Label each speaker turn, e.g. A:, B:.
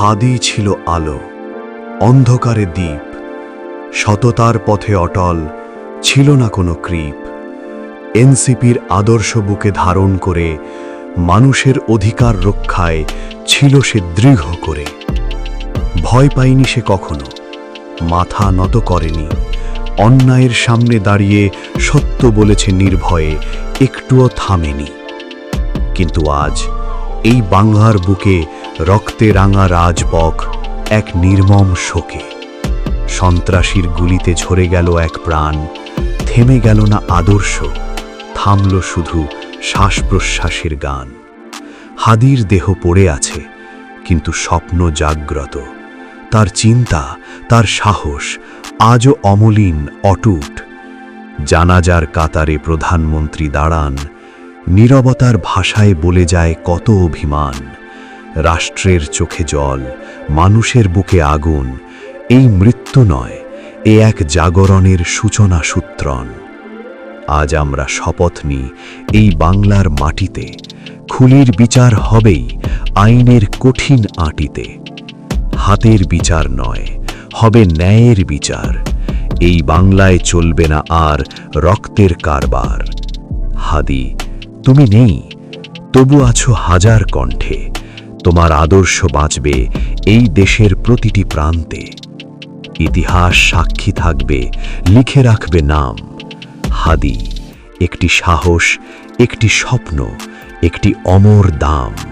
A: হাদি ছিল আলো, অন্ধকারে দ্বীপ। সততার পথে অটল ছিল না কোনো কৃপ এনসিপির আদর্শ বুকে ধারণ করে মানুষের অধিকার রক্ষায় ছিল সে দৃঢ় করে। ভয় পায়নি সে কখনো, মাথা নত করেনি। অন্যায়ের সামনে দাঁড়িয়ে সত্য বলেছে নির্ভয়ে, একটুও থামেনি। কিন্তু আজ এই বাংলার বুকে রক্তে রাঙা রাজপক এক নির্মম শোকে। সন্ত্রাসীর গুলিতে ঝরে গেল এক প্রাণ, থেমে গেল না আদর্শ, থামল শুধু শ্বাস প্রশ্বাসের গান। হাদির দেহ পড়ে আছে, কিন্তু স্বপ্ন জাগ্রত। তার চিন্তা, তার সাহস আজও অমলিন, অটুট। জানাজার কাতারে প্রধানমন্ত্রী দাঁড়ান নীরবতার ভাষায় বলে যায় কত অভিমান। রাষ্ট্রের চোখে জল, মানুষের বুকে আগুন, এই মৃত্যু নয়, এ এক জাগরণের সূচনা সূত্রণ। আজ আমরা শপথ নিই এই বাংলার মাটিতে, খুলির বিচার হবেই আইনের কঠিন আটিতে। হাতের বিচার নয়, হবে ন্যায়ের বিচার। এই বাংলায় চলবে না আর রক্তের কারবার। হাদি তুমি নেই, তবু আছো হাজার কণ্ঠে। তোমার আদর্শ বাঁচবে এই দেশের প্রতিটি প্রান্তে। ইতিহাস সাক্ষী থাকবে, লিখে রাখবে নাম। হাদি, একটি সাহস, একটি স্বপ্ন, একটি অমর দাম।